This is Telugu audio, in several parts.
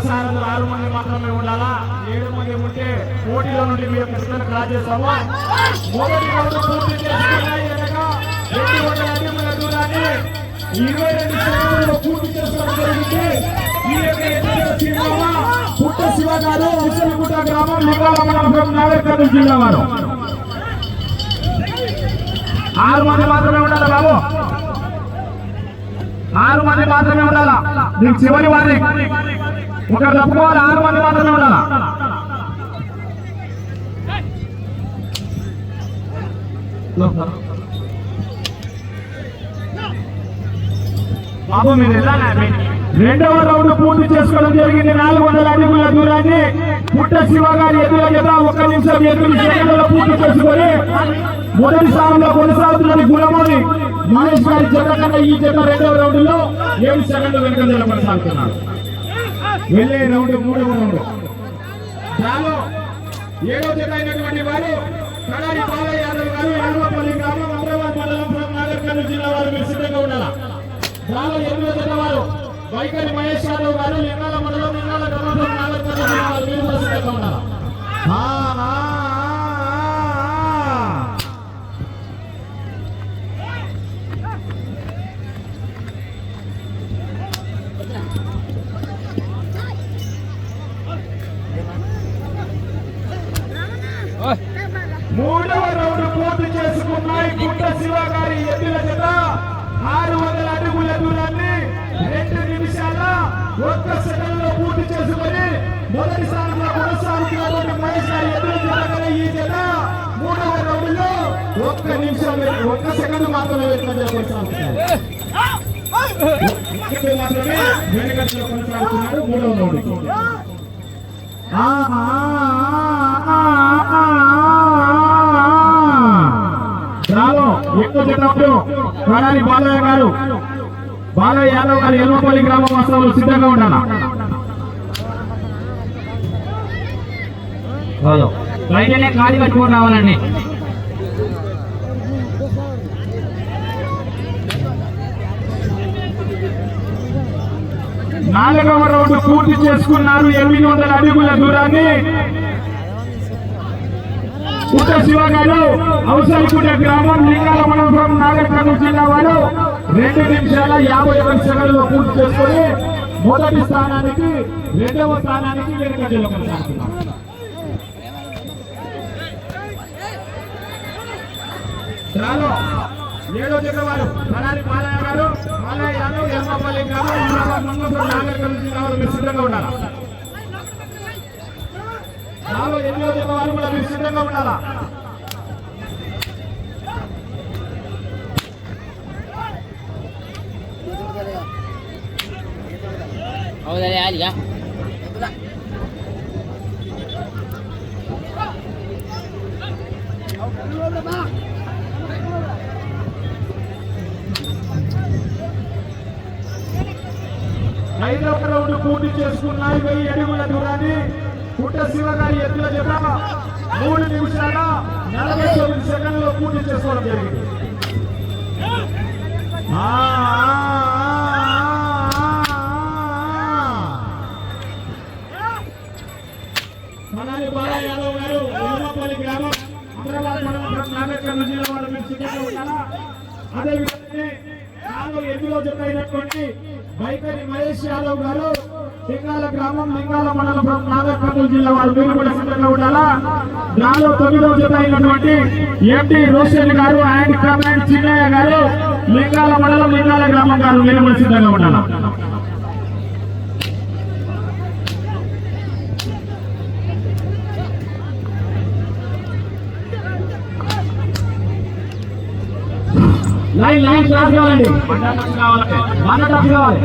గమనించారా ఆరు మంది మాత్రమే ఉండాలా? ఏడు మంది ఉంటే పోటీలో నుండి మీరు కృష్ణను డ్రా చేస్తాము మొదటి రౌండ్ పూర్తి రెండు వందల అడుగుల దూరాన్ని ఇరవై రెండు సెకండ్లలో పూర్తి చేసుకోవడం జరిగింది. ఈ యొక్క ఎన్నికల చిరునామా పుట్ట శివ గారు విశాలగుట్ట గ్రామం లింగాల మండలం నాగర్ కర్నూలు జిల్లా వారు. ఆరు మంది మాత్రమే ఉండాలి బాబు? ఆరు మంది మాత్రమే ఉండాలా? నీకు చివరి వారి. ఒక తప్పుకోవాలి ఆరు మంది మాత్రమే ఉండాలా? బాబు మీరు రెండవ రౌండ్ పూర్తి చేసుకోవడం జరిగింది. నాలుగు వందల అడుగుల దూరాన్ని పుట్ట శివ గారి ఎదుర జత ఒక్క నిమిషం ఎదురు పూర్తి చేసుకొని మొదటి స్థానంలో కొనసాగుతున్నది గుణమోని. మహేష్ గారి జత కన్నా ఈ జత రెండవ రౌండ్లో ఏడు సెకండ్లు వెనుక నిలబడసాగుతున్నారు వెళ్ళే రౌండ్ మూడవ రౌండ్. దానిలో ఏడో జత అయినటువంటి వారు కడారి బాలయ్య యాదవ్ గారు యాదవపల్లి గ్రామం అమరాబాద్ మండలం ఫ్రమ్ జిల్లా వారు మీరు సిద్ధంగా ఉండాలా? దానిలో ఎనిమిదో జత వారు వైఖరి మహేష్ యాదవ్ గారు లింగాల లింగాల మొదటి స్థానంలో కొనసాగుతున్నటువంటి మహేష్ ఎదురు ఎద్దుల ఈ జత. మూడవ రౌండ్లో ఒక్క నిమిషం ఒక్క సెకండ్ మాత్రమే వెనుకంజలో కొనసాగుతున్నారు మాత్రమే వెనుకంజలో కొనసాగుతున్నారు మూడవ రౌండ్ రాలో ఎక్కువ చెప్పినప్పుడు కడారి బాలయ్య గారు. బాలయ్య యాదవ్ గారు ఎల్మపల్లి గ్రామం వాస్తవులు సిద్ధంగా ఉండాలా? బయటనే ఖాళీ కట్టుకొని రావాలండి. నాలుగవ రౌండ్ పూర్తి చేసుకున్నారు ఎనిమిది వందల అడుగుల దూరాన్ని. పుట్ట శివ గారు అవసరపుట్ట గ్రామం లింగాల మండలం నాగర్ జిల్లా వారు రెండు నిమిషాల యాభై ఐదు సెకండ్లు పూర్తి చేసుకొని మొదటి స్థానానికి రెండవ స్థానానికి వెనుక జిల్లా కొనసాగుతున్నారు రాలో ఏడో జత వారు కడారి బాలయ్య గారు బాలయ్య యాదవ్ ఎర్మపల్లి గారు హైదరాబాద్ మంగళూరు నాగర్ కర్నూలు జిల్లా వారు మీరు సిద్ధంగా ఉండాలా రాలో ఎనిమిదో జత వారు కూడా మీరు సిద్ధంగా ఉండాలా ಹೌದಾ ಯಾರಿಗ ఐదవ రౌండ్ పూర్తి చేసుకున్నాయి వెయ్యి అడుగుల దూరాన్ని పుట్ట శివ గారి ఎత్తుల జత మూడు నిమిషాల నలభై తొమ్మిది సెకండ్లలో పూర్తి చేసుకోవడం జరిగింది. ఆ, ఆ, ఆ, మనాలి యాదవ్ గారు గ్రామం మండలం జిల్లా వారు మీరు సిద్ధంగా ఉన్నారా అదేవిధంగా నాలుగు ఎనిమిదో జత అయినటువంటి వైఖరి మహేష్ యాదవ్ గారు లింగాల గ్రామం లింగాల మండలం నాగర్కర్నూలు జిల్లా వారు మీరు కూడా సిద్ధంగా ఉండాలా? నాలుగు తొమ్మిదవ జత అయినటువంటి ఎండి రోషన్ గారు అండ్ కమాండ్ చిన్నయ్య గారు లింగాల మండలం లింగాల గ్రామం గారు మీరు కూడా సిద్ధంగా ఉండాలా? లైన్ లైన్ క్లాస్ కావాలండి. కావాలి.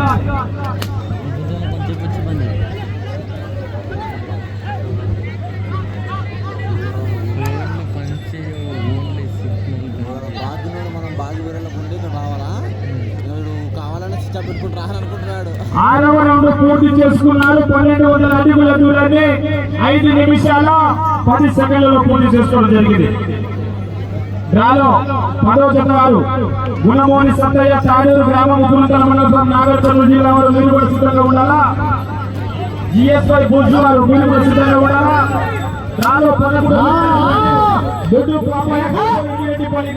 ఆరవ రౌండ్ పూర్తి చేసుకున్నారు. పన్నెండు వందల అడుగుల దూరాన్ని ఐదు నిమిషాల పది సెకండ్లలో పూర్తి చేసుకోవడం జరిగింది. డ్రాలో పదో జత గుణమోని సత్తయ్య చాడూరు గ్రామం ఉప్పులంతల మండలం నాగర్కర్నూలు జిల్లా వారు మీరు కూడా సిద్ధంగా ఉండాలా? జిఎస్వై బుజ్జు వారు మీరు కూడా సిద్ధంగా ఉండాలా? డ్రాలో పదకొండు దొడ్డు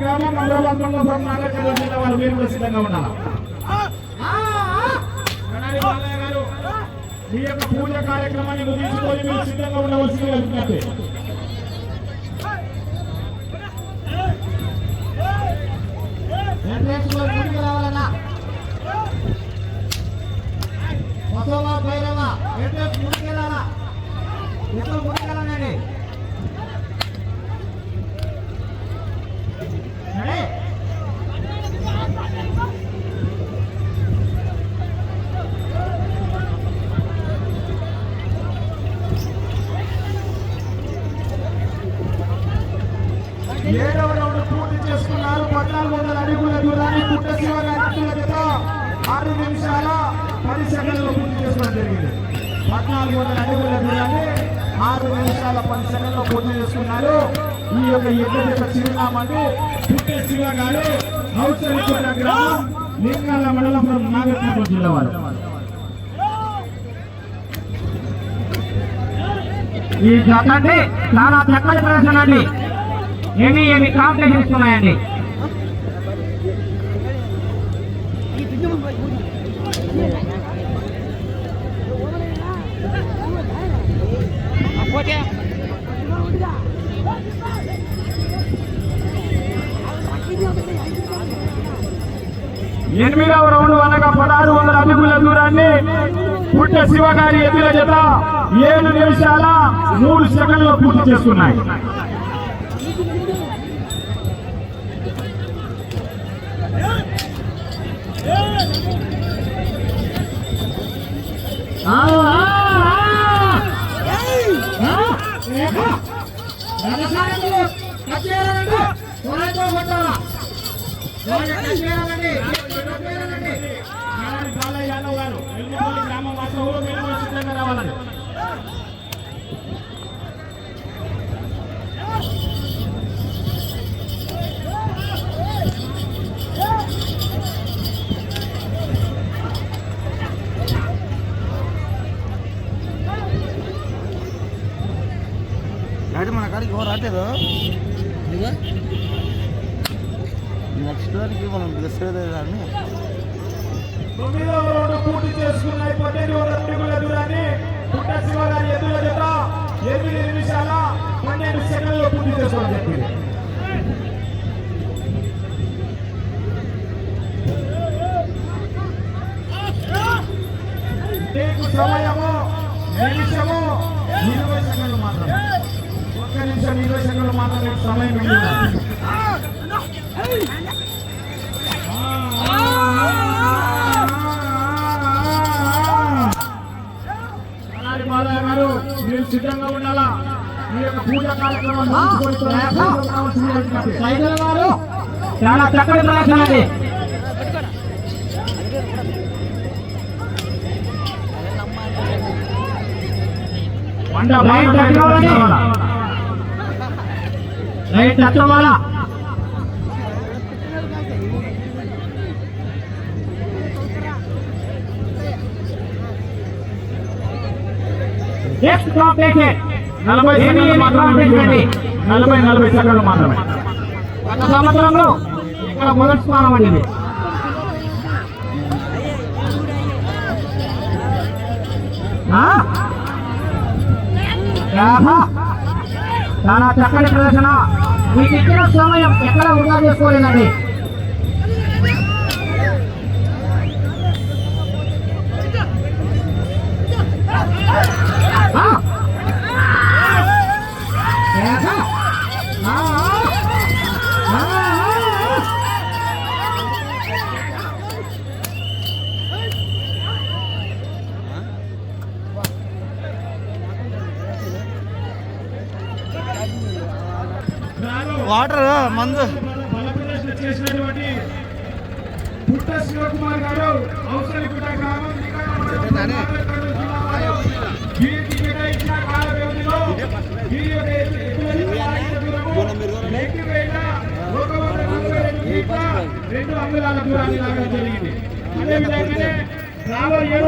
గ్రామం మండలం మండలం జిల్లా వారు మీరు కూడా సిద్ధంగా ఉండాలా? మీ యొక్క పూజ కార్యక్రమాన్ని ముగించుకొని మీరు సిద్ధంగా ఉండవలసిందిగా విజ్ఞప్తి ఎంట్రెన్స్లో ముందుకు రావాలన్నా బసవ భైరవ ఎంట్రెన్స్ ముందుకు వెళ్ళాలా ఎట్లా ముందుకు వెళ్ళాలండి సరే ఏడవ రౌండ్ పూర్తి చేసుకున్నారు పద్నాలుగు వందల అడుగుల దూరాన్ని పుట్ట శివ గారి జత ఆరు నిమిషాల పది సెకండ్లు పూర్తి చేసుకోవడం జరిగింది. పద్నాలుగు వందల అడుగుల దూరాన్ని ఆరు నిమిషాల పది సెకండ్లు పూర్తి చేసుకున్నారు. ఈ యొక్క ఎడ్ల జత చిరునామాని పుట్ట శివ గారు ఔషధిపుర గ్రామం లింగాల మండలం నాగర్కర్నూలు జిల్లా వారు. ఈ జత చాలా చక్కటి ప్రదర్శన అండి. ఏమి ఏమి ఇస్తున్నాయండి ఉన్నాయండి ఎనిమిదవ రౌండ్ అనగా పదహారు వందల అడుగుల దూరాన్ని పుట్ట శివ గారి ఎదుల జత ఏడు నిమిషాల మూడు సెకండ్లు పూర్తి చేస్తున్నాయి. ఆ. బాలయ్య యాదవ్ గారు, గ్రామం వాస్తవులు మీరు సిద్ధంగా రావాలని. రాలేదు నెక్స్ట్ దానికి మనం డ్రెస్ కానీ. పూర్తి చేసుకున్నాయి వందల అడుగుల దూరాన్ని పుట్ట శివ గారి ఎదుల జత ఎనిమిది నిమిషాల పన్నెండు సెకండ్లు పూర్తి చేసుకోవడం చెప్పింది నీకు సమయము నిమిషము ఇరవై సెకండ్లు మాత్రమే. ఒక్క నిమిషం ఇరవై సెకండ్లు మాత్రమే సమయం గారు మీరు సిద్ధంగా ఉండాలా? మీ యొక్క పూజా కార్యక్రమం గారు. చాలా చక్కటి ప్రదర్శన అండి రైట్ అవ్వాలా నెక్స్ట్ కాంపిటీషన్ నలభై ఏమి సెకండ్లు మాత్రమే నలభై నలభై సెకండ్లు మాత్రమే. గత సంవత్సరంలో ఇక్కడ మొదటి స్థానం అండి? ఆహా. చాలా చక్కటి ప్రదర్శన. మీకు ఇచ్చిన సమయం ఎక్కడ వృధా చేసుకోలేదండి. పుట్ట శివకుమార్ గారు అవసరపుట్ట గ్రామం రెండు వేల దూరాన్ని లాగడం జరిగింది అదేవిధంగానే రాబోయే